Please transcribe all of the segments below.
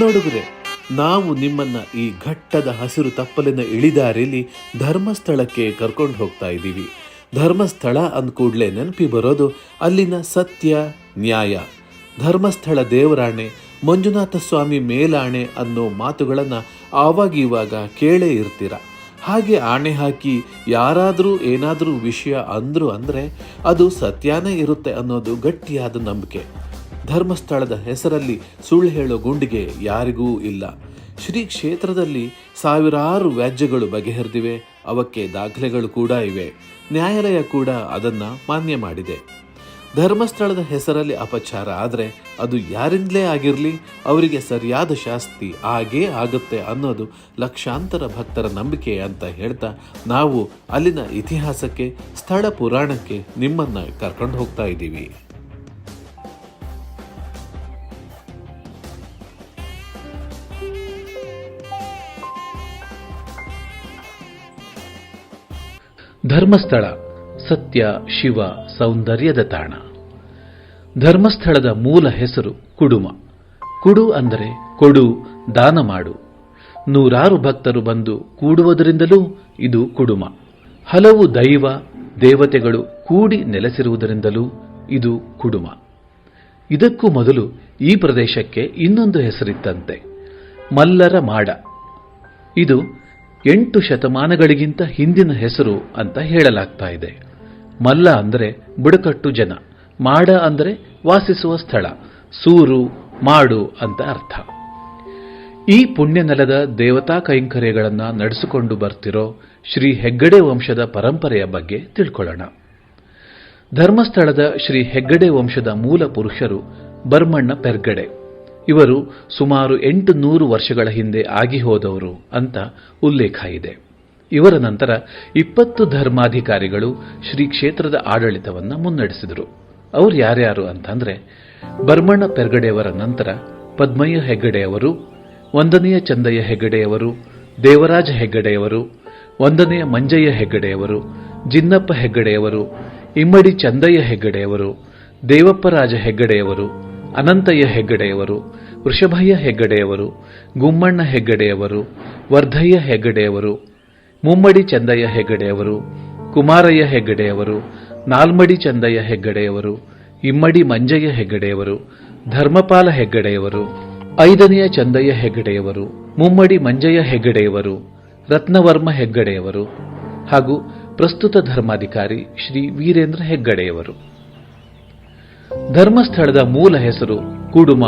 ನೋಡುಗರೆ, ನಾವು ನಿಮ್ಮನ್ನ ಈ ಘಟ್ಟದ ಹಸಿರು ತಪ್ಪಲಿನ ಇಳಿದಾರಿಲಿ ಧರ್ಮಸ್ಥಳಕ್ಕೆ ಕರ್ಕೊಂಡು ಹೋಗ್ತಾ ಇದ್ದೀವಿ. ಧರ್ಮಸ್ಥಳ ಅಂದ ಕೂಡಲೇ ನೆನಪಿ ಬರೋದು ಅಲ್ಲಿನ ಸತ್ಯ, ನ್ಯಾಯ. ಧರ್ಮಸ್ಥಳ ದೇವರಾಣೆ, ಮಂಜುನಾಥ ಸ್ವಾಮಿ ಮೇಲಾಣೆ ಅನ್ನೋ ಮಾತುಗಳನ್ನು ಆವಾಗ ಇವಾಗ ಕೇಳೇ ಇರ್ತೀರ. ಹಾಗೆ ಆಣೆ ಹಾಕಿ ಯಾರಾದರೂ ಏನಾದರೂ ವಿಷಯ ಅಂದ್ರು ಅಂದರೆ ಅದು ಸತ್ಯಾನೇ ಇರುತ್ತೆ ಅನ್ನೋದು ಗಟ್ಟಿಯಾದ ನಂಬಿಕೆ. ಧರ್ಮಸ್ಥಳದ ಹೆಸರಲ್ಲಿ ಸುಳ್ಳು ಹೇಳೋ ಗುಂಡಿಗೆ ಯಾರಿಗೂ ಇಲ್ಲ. ಶ್ರೀ ಕ್ಷೇತ್ರದಲ್ಲಿ ಸಾವಿರಾರು ವ್ಯಾಜ್ಯಗಳು ಬಗೆಹರಿದಿವೆ. ಅವಕ್ಕೆ ದಾಖಲೆಗಳು ಕೂಡ ಇವೆ. ನ್ಯಾಯಾಲಯ ಕೂಡ ಅದನ್ನು ಮಾನ್ಯ ಮಾಡಿದೆ. ಧರ್ಮಸ್ಥಳದ ಹೆಸರಲ್ಲಿ ಅಪಚಾರ ಆದರೆ ಅದು ಯಾರಿಂದಲೇ ಆಗಿರಲಿ, ಅವರಿಗೆ ಸರಿಯಾದ ಶಾಸ್ತಿ ಆಗೇ ಆಗುತ್ತೆ ಅನ್ನೋದು ಲಕ್ಷಾಂತರ ಭಕ್ತರ ನಂಬಿಕೆ ಅಂತ ಹೇಳ್ತಾ ನಾವು ಅಲ್ಲಿನ ಇತಿಹಾಸಕ್ಕೆ, ಸ್ಥಳ ಪುರಾಣಕ್ಕೆ ನಿಮ್ಮನ್ನು ಕರ್ಕೊಂಡು ಹೋಗ್ತಾ ಇದ್ದೀವಿ. ಧರ್ಮಸ್ಥಳ, ಸತ್ಯ, ಶಿವ, ಸೌಂದರ್ಯದ ತಾಣ. ಧರ್ಮಸ್ಥಳದ ಮೂಲ ಹೆಸರು ಕುಡುಮ. ಕುಡು ಅಂದರೆ ಕೊಡು, ದಾನ ಮಾಡು. ನೂರಾರು ಭಕ್ತರು ಬಂದು ಕೂಡುವುದರಿಂದಲೂ ಇದು ಕುಡುಮ. ಹಲವು ದೈವ, ದೇವತೆಗಳು ಕೂಡಿ ನೆಲೆಸಿರುವುದರಿಂದಲೂ ಇದು ಕುಡುಮ. ಇದಕ್ಕೂ ಮೊದಲು ಈ ಪ್ರದೇಶಕ್ಕೆ ಇನ್ನೊಂದು ಹೆಸರಿತ್ತಂತೆ. ಮಲ್ಲರ ಮಾಡ ಇದು ಎಂಟು ಶತಮಾನಗಳಿಗಿಂತ ಹಿಂದಿನ ಹೆಸರು ಅಂತ ಹೇಳಲಾಗ್ತಾ ಇದೆ. ಮಲ್ಲ ಅಂದರೆ ಬುಡಕಟ್ಟು ಜನ, ಮಾಡ ಅಂದರೆ ವಾಸಿಸುವ ಸ್ಥಳ, ಸೂರು, ಮಾಡು ಅಂತ ಅರ್ಥ. ಈ ಪುಣ್ಯ ನೆಲದ ದೇವತಾ ಕೈಂಕರ್ಯಗಳನ್ನು ನಡೆಸಿಕೊಂಡು ಬರ್ತಿರೋ ಶ್ರೀ ಹೆಗ್ಗಡೆ ವಂಶದ ಪರಂಪರೆಯ ಬಗ್ಗೆ ತಿಳ್ಕೊಳ್ಳೋಣ. ಧರ್ಮಸ್ಥಳದ ಶ್ರೀ ಹೆಗ್ಗಡೆ ವಂಶದ ಮೂಲ ಪುರುಷರು ಬರ್ಮಣ್ಣ ಪೆರ್ಗಡೆ. ಇವರು ಸುಮಾರು ಎಂಟು ನೂರು ವರ್ಷಗಳ ಹಿಂದೆ ಆಗಿ ಹೋದವರು ಅಂತ ಉಲ್ಲೇಖ ಇದೆ. ಇವರ ನಂತರ ಇಪ್ಪತ್ತು ಧರ್ಮಾಧಿಕಾರಿಗಳು ಶ್ರೀ ಕ್ಷೇತ್ರದ ಆಡಳಿತವನ್ನು ಮುನ್ನಡೆಸಿದರು. ಅವರು ಯಾರ್ಯಾರು ಅಂತಂದ್ರೆ ಬರ್ಮಣ್ಣ ಪೆರ್ಗಡೆಯವರ ನಂತರ ಪದ್ಮಯ್ಯ ಹೆಗ್ಗಡೆಯವರು, ಒಂದನೆಯ ಚಂದಯ್ಯ ಹೆಗ್ಗಡೆಯವರು, ದೇವರಾಜ ಹೆಗ್ಗಡೆಯವರು, ಒಂದನೆಯ ಮಂಜಯ್ಯ ಹೆಗ್ಗಡೆಯವರು, ಜಿನ್ನಪ್ಪ ಹೆಗ್ಗಡೆಯವರು, ಇಮ್ಮಡಿ ಚಂದಯ್ಯ ಹೆಗ್ಗಡೆಯವರು ದೇವಪ್ಪರಾಜ ಹೆಗ್ಗಡೆಯವರು ಅನಂತಯ್ಯ ಹೆಗ್ಗಡೆಯವರು, ವೃಷಭಯ್ಯ ಹೆಗ್ಗಡೆಯವರು, ಗುಮ್ಮಣ್ಣ ಹೆಗ್ಗಡೆಯವರು, ವರ್ಧಯ್ಯ ಹೆಗ್ಗಡೆಯವರು, ಮುಮ್ಮಡಿ ಚಂದಯ್ಯ ಹೆಗ್ಗಡೆಯವರು, ಕುಮಾರಯ್ಯ ಹೆಗ್ಗಡೆಯವರು, ನಾಲ್ಮಡಿ ಚಂದಯ್ಯ ಹೆಗ್ಗಡೆಯವರು, ಇಮ್ಮಡಿ ಮಂಜಯ್ಯ ಹೆಗ್ಗಡೆಯವರು, ಧರ್ಮಪಾಲ ಹೆಗ್ಗಡೆಯವರು, ಐದನೆಯ ಚಂದಯ್ಯ ಹೆಗ್ಗಡೆಯವರು, ಮುಮ್ಮಡಿ ಮಂಜಯ್ಯ ಹೆಗ್ಗಡೆಯವರು, ರತ್ನವರ್ಮ ಹೆಗ್ಗಡೆಯವರು ಹಾಗೂ ಪ್ರಸ್ತುತ ಧರ್ಮಾಧಿಕಾರಿ ಶ್ರೀ ವೀರೇಂದ್ರ ಹೆಗ್ಗಡೆಯವರು. ಧರ್ಮಸ್ಥಳದ ಮೂಲ ಹೆಸರು ಕುಡುಮ.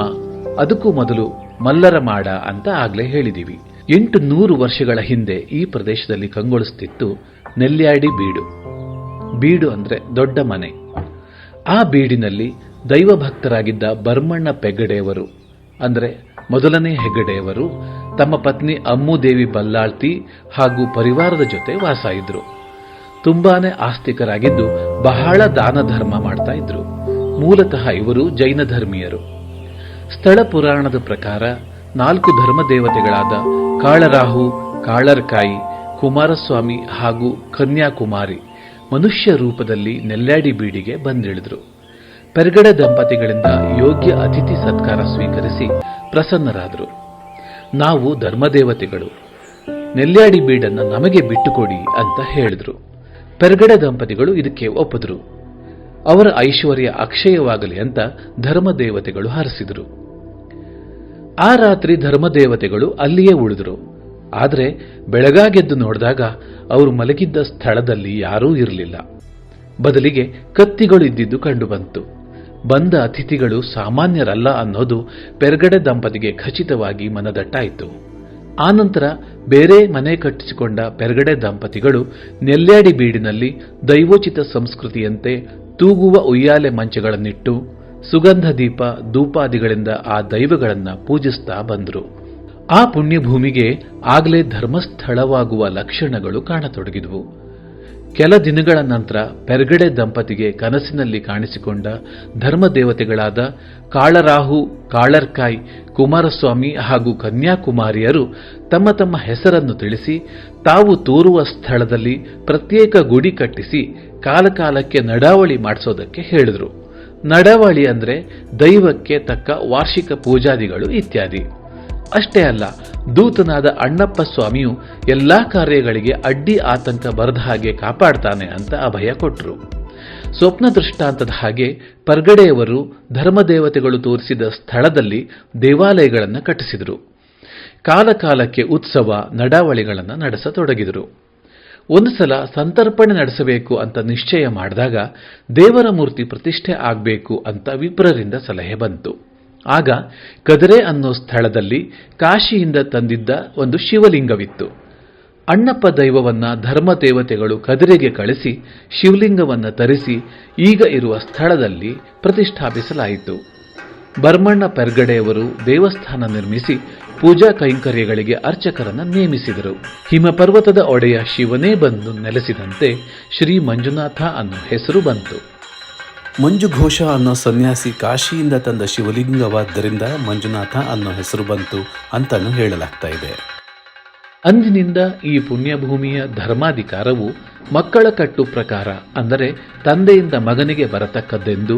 ಅದಕ್ಕೂ ಮೊದಲು ಮಲ್ಲರ ಮಾಡ ಅಂತ ಆಗ್ಲೇ ಹೇಳಿದೀವಿ. ಎಂಟು ನೂರು ವರ್ಷಗಳ ಹಿಂದೆ ಈ ಪ್ರದೇಶದಲ್ಲಿ ಕಂಗೊಳಿಸುತ್ತಿತ್ತು ನೆಲ್ಯಾಡಿ ಬೀಡು. ಬೀಡು ಅಂದ್ರೆ ದೊಡ್ಡ ಮನೆ. ಆ ಬೀಡಿನಲ್ಲಿ ದೈವ ಭಕ್ತರಾಗಿದ್ದ ಬರ್ಮಣ್ಣ ಪೆಗ್ಗಡೆಯವರು ಅಂದ್ರೆ ಮೊದಲನೇ ಹೆಗ್ಗಡೆಯವರು ತಮ್ಮ ಪತ್ನಿ ಅಮ್ಮುದೇವಿ ಬಲ್ಲಾಳ್ತಿ ಹಾಗೂ ಪರಿವಾರದ ಜೊತೆ ವಾಸ ಇದ್ರು. ತುಂಬಾನೇ ಆಸ್ತಿಕರಾಗಿದ್ದು ಬಹಳ ದಾನ ಧರ್ಮ ಮಾಡ್ತಾ ಇದ್ರು. ಮೂಲತಃ ಇವರು ಜೈನ ಧರ್ಮೀಯರು. ಸ್ಥಳ ಪುರಾಣದ ಪ್ರಕಾರ ನಾಲ್ಕು ಧರ್ಮ ದೇವತೆಗಳಾದ ಕಾಳರಾಹು, ಕಾಳರ್ಕಾಯಿ, ಕುಮಾರಸ್ವಾಮಿ ಹಾಗೂ ಕನ್ಯಾಕುಮಾರಿ ಮನುಷ್ಯ ರೂಪದಲ್ಲಿ ನೆಲ್ಲಾಡಿ ಬೀಡಿಗೆ ಬಂದಿಳಿದ್ರು. ಪೆರ್ಗಡ ದಂಪತಿಗಳಿಂದ ಯೋಗ್ಯ ಅತಿಥಿ ಸತ್ಕಾರ ಸ್ವೀಕರಿಸಿ ಪ್ರಸನ್ನರಾದರು. ನಾವು ಧರ್ಮದೇವತೆಗಳು. ನೆಲ್ಲಾಡಿ ಬೀಡನ್ನು ನಮಗೆ ಬಿಟ್ಟುಕೊಡಿ ಅಂತ ಹೇಳಿದ್ರು. ಪೆರ್ಗಡ ದಂಪತಿಗಳು ಇದಕ್ಕೆ ಒಪ್ಪಿದ್ರು. ಅವರ ಐಶ್ವರ್ಯ ಅಕ್ಷಯವಾಗಲಿ ಅಂತ ಧರ್ಮದೇವತೆಗಳು ಹರಸಿದರು. ಆ ರಾತ್ರಿ ಧರ್ಮದೇವತೆಗಳು ಅಲ್ಲಿಯೇ ಉಳಿದರು. ಆದರೆ ಬೆಳಗಾಗೆದ್ದು ನೋಡಿದಾಗ ಅವರು ಮಲಗಿದ್ದ ಸ್ಥಳದಲ್ಲಿ ಯಾರೂ ಇರಲಿಲ್ಲ. ಬದಲಿಗೆ ಕತ್ತಿಗಳು ಇದ್ದಿದ್ದು ಕಂಡುಬಂತು ಬಂದ ಅತಿಥಿಗಳು ಸಾಮಾನ್ಯರಲ್ಲ ಅನ್ನೋದು ಪೆರ್ಗಡೆ ದಂಪತಿಗೆ ಖಚಿತವಾಗಿ ಮನದಟ್ಟಾಯಿತು. ಆನಂತರ ಬೇರೆ ಮನೆ ಕಟ್ಟಿಸಿಕೊಂಡ ಪೆರ್ಗಡೆ ದಂಪತಿಗಳು ನೆಲ್ಯಾಡಿ ಬೀಡಿನಲ್ಲಿ ದೈವೋಚಿತ ಸಂಸ್ಕೃತಿಯಂತೆ ತೂಗುವ ಉಯ್ಯಾಲೆ ಮಂಚಗಳನ್ನಿಟ್ಟು ಸುಗಂಧ ದೀಪ ಧೂಪಾದಿಗಳಿಂದ ಆ ದೈವಗಳನ್ನು ಪೂಜಿಸ್ತಾ ಬಂದರು. ಆ ಪುಣ್ಯಭೂಮಿಗೆ ಆಗಲೇ ಧರ್ಮಸ್ಥಳವಾಗುವ ಲಕ್ಷಣಗಳು ಕಾಣತೊಡಗಿದವು. ಕೆಲ ದಿನಗಳ ನಂತರ ಪೆರ್ಗಡೆ ದಂಪತಿಗೆ ಕನಸಿನಲ್ಲಿ ಕಾಣಿಸಿಕೊಂಡ ಧರ್ಮದೇವತೆಗಳಾದ ಕಾಳರಾಹು, ಕಾಳರ್ಕಾಯ್, ಕುಮಾರಸ್ವಾಮಿ ಹಾಗೂ ಕನ್ಯಾಕುಮಾರಿಯರು ತಮ್ಮ ತಮ್ಮ ಹೆಸರನ್ನು ತಿಳಿಸಿ ತಾವು ತೋರುವ ಸ್ಥಳದಲ್ಲಿ ಪ್ರತ್ಯೇಕ ಗುಡಿ ಕಟ್ಟಿಸಿ ಕಾಲಕಾಲಕ್ಕೆ ನಡಾವಳಿ ಮಾಡಿಸೋದಕ್ಕೆ ಹೇಳಿದರು. ನಡಾವಳಿ ಅಂದ್ರೆ ದೈವಕ್ಕೆ ತಕ್ಕ ವಾರ್ಷಿಕ ಪೂಜಾದಿಗಳು ಇತ್ಯಾದಿ. ಅಷ್ಟೇ ಅಲ್ಲ, ದೂತನಾದ ಅಣ್ಣಪ್ಪ ಸ್ವಾಮಿಯು ಎಲ್ಲಾ ಕಾರ್ಯಗಳಿಗೆ ಅಡ್ಡಿ ಆತಂಕ ಬರದ ಹಾಗೆ ಕಾಪಾಡ್ತಾನೆ ಅಂತ ಅಭಯ ಕೊಟ್ಟರು ಸ್ವಪ್ನ ದೃಷ್ಟಾಂತದ ಹಾಗೆ ಪರ್ಗಡೆಯವರು ಧರ್ಮದೇವತೆಗಳು ತೋರಿಸಿದ ಸ್ಥಳದಲ್ಲಿ ದೇವಾಲಯಗಳನ್ನು ಕಟ್ಟಿಸಿದರು. ಕಾಲಕಾಲಕ್ಕೆ ಉತ್ಸವ ನಡಾವಳಿಗಳನ್ನು ನಡೆಸತೊಡಗಿದರು. ಒಂದು ಸಲ ಸಂತರ್ಪಣೆ ನಡೆಸಬೇಕು ಅಂತ ನಿಶ್ಚಯ ಮಾಡಿದಾಗ ದೇವರ ಮೂರ್ತಿ ಪ್ರತಿಷ್ಠೆ ಆಗಬೇಕು ಅಂತ ವಿಪ್ರರಿಂದ ಸಲಹೆ ಬಂತು. ಆಗ ಕದರೆ ಅನ್ನೋ ಸ್ಥಳದಲ್ಲಿ ಕಾಶಿಯಿಂದ ತಂದಿದ್ದ ಒಂದು ಶಿವಲಿಂಗವಿತ್ತು. ಅಣ್ಣಪ್ಪ ದೈವವನ್ನ ಧರ್ಮದೇವತೆಗಳು ಕದರೆಗೆ ಕಳಿಸಿ ಶಿವಲಿಂಗವನ್ನ ತರಿಸಿ ಈಗ ಇರುವ ಸ್ಥಳದಲ್ಲಿ ಪ್ರತಿಷ್ಠಾಪಿಸಲಾಯಿತು. ಬರ್ಮಣ್ಣ ಪೆರ್ಗಡೆಯವರು ದೇವಸ್ಥಾನ ನಿರ್ಮಿಸಿ ಪೂಜಾ ಕೈಂಕರ್ಯಗಳಿಗೆ ಅರ್ಚಕರನ್ನು ನೇಮಿಸಿದರು. ಹಿಮಪರ್ವತದ ಒಡೆಯ ಶಿವನೇ ಬಂದು ನೆಲೆಸಿದಂತೆ ಶ್ರೀ ಮಂಜುನಾಥ ಅನ್ನೋ ಹೆಸರು ಬಂತು. ಮಂಜುಘೋಷ ಅನ್ನೋ ಸನ್ಯಾಸಿ ಕಾಶಿಯಿಂದ ತಂದ ಶಿವಲಿಂಗವಾದ್ದರಿಂದ ಮಂಜುನಾಥ ಅನ್ನೋ ಹೆಸರು ಬಂತು ಅಂತಲೂ ಹೇಳಲಾಗ್ತಾ ಇದೆ. ಅಂದಿನಿಂದ ಈ ಪುಣ್ಯಭೂಮಿಯ ಧರ್ಮಾಧಿಕಾರವು ಮಕ್ಕಳ ಕಟ್ಟು ಪ್ರಕಾರ, ಅಂದರೆ ತಂದೆಯಿಂದ ಮಗನಿಗೆ ಬರತಕ್ಕದ್ದೆಂದು,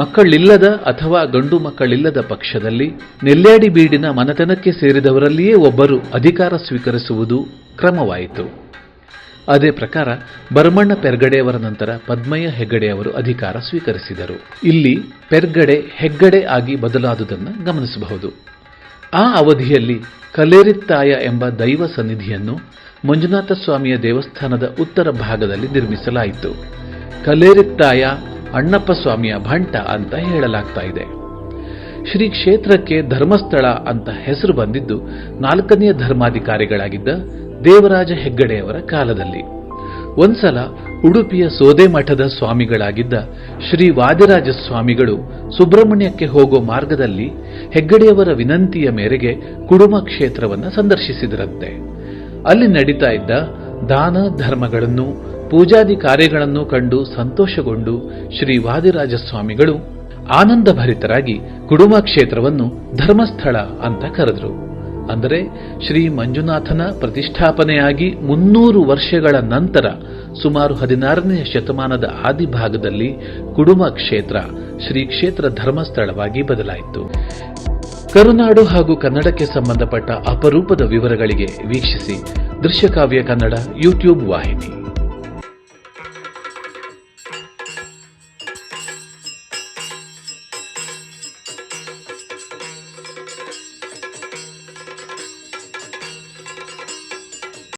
ಮಕ್ಕಳಿಲ್ಲದ ಅಥವಾ ಗಂಡು ಮಕ್ಕಳಿಲ್ಲದ ಪಕ್ಷದಲ್ಲಿ ನೆಲ್ಲಾಡಿ ಬೀಡಿನ ಮನತನಕ್ಕೆ ಸೇರಿದವರಲ್ಲಿಯೇ ಒಬ್ಬರು ಅಧಿಕಾರ ಸ್ವೀಕರಿಸುವುದು ಕ್ರಮವಾಯಿತು. ಅದೇ ಪ್ರಕಾರ ಬರ್ಮಣ್ಣ ಪೆರ್ಗಡೆಯವರ ನಂತರ ಪದ್ಮಯ್ಯ ಹೆಗ್ಗಡೆಯವರು ಅಧಿಕಾರ ಸ್ವೀಕರಿಸಿದರು. ಇಲ್ಲಿ ಪೆರ್ಗಡೆ ಹೆಗ್ಗಡೆ ಆಗಿ ಬದಲಾದುದನ್ನು ಗಮನಿಸಬಹುದು. ಆ ಅವಧಿಯಲ್ಲಿ ಕಲೇರಿತ್ತಾಯ ಎಂಬ ದೈವ ಸನ್ನಿಧಿಯನ್ನು ಮಂಜುನಾಥ ಸ್ವಾಮಿಯ ದೇವಸ್ಥಾನದ ಉತ್ತರ ಭಾಗದಲ್ಲಿ ನಿರ್ಮಿಸಲಾಯಿತು. ಕಲೇರಿತ್ತಾಯ ಅಣ್ಣಪ್ಪ ಸ್ವಾಮಿಯ ಭಂಟ ಅಂತ ಹೇಳಲಾಗ್ತಾ ಇದೆ. ಶ್ರೀ ಕ್ಷೇತ್ರಕ್ಕೆ ಧರ್ಮಸ್ಥಳ ಅಂತ ಹೆಸರು ಬಂದಿದ್ದು ನಾಲ್ಕನೆಯ ಧರ್ಮಾಧಿಕಾರಿಗಳಾಗಿದ್ದ ದೇವರಾಜ ಹೆಗ್ಗಡೆಯವರ ಕಾಲದಲ್ಲಿ. ಒಂದ್ಸಲ ಉಡುಪಿಯ ಸೋದೆ ಮಠದ ಸ್ವಾಮಿಗಳಾಗಿದ್ದ ಶ್ರೀ ವಾದಿರಾಜ ಸ್ವಾಮಿಗಳು ಸುಬ್ರಹ್ಮಣ್ಯಕ್ಕೆ ಹೋಗೋ ಮಾರ್ಗದಲ್ಲಿ ಹೆಗ್ಗಡೆಯವರ ವಿನಂತಿಯ ಮೇರೆಗೆ ಕುಡುಮ ಕ್ಷೇತ್ರವನ್ನು ಸಂದರ್ಶಿಸಿದರಂತೆ. ಅಲ್ಲಿ ನಡೀತಾ ಇದ್ದ ದಾನ ಧರ್ಮಗಳನ್ನು, ಪೂಜಾದಿ ಕಾರ್ಯಗಳನ್ನು ಕಂಡು ಸಂತೋಷಗೊಂಡು ಶ್ರೀ ವಾದಿರಾಜ ಸ್ವಾಮಿಗಳು ಆನಂದ ಭರಿತರಾಗಿ ಕುಡುಮ ಕ್ಷೇತ್ರವನ್ನು ಧರ್ಮಸ್ಥಳ ಅಂತ ಕರೆದರು. ಅಂದರೆ ಶ್ರೀ ಮಂಜುನಾಥನ ಪ್ರತಿಷ್ಠಾಪನೆಯಾಗಿ ಮುನ್ನೂರು ವರ್ಷಗಳ ನಂತರ ಸುಮಾರು ಹದಿನಾರನೇ ಶತಮಾನದ ಆದಿಭಾಗದಲ್ಲಿ ಕುಡುಮ ಕ್ಷೇತ್ರ, ಶ್ರೀ ಕ್ಷೇತ್ರ ಧರ್ಮಸ್ಥಳವಾಗಿ ಬದಲಾಯಿತು. ಕರುನಾಡು ಹಾಗೂ ಕನ್ನಡಕ್ಕೆ ಸಂಬಂಧಪಟ್ಟ ಅಪರೂಪದ ವಿವರಗಳಿಗೆ ವೀಕ್ಷಿಸಿ ದೃಶ್ಯಕಾವ್ಯ ಕನ್ನಡ ಯೂಟ್ಯೂಬ್ ವಾಹಿನಿ.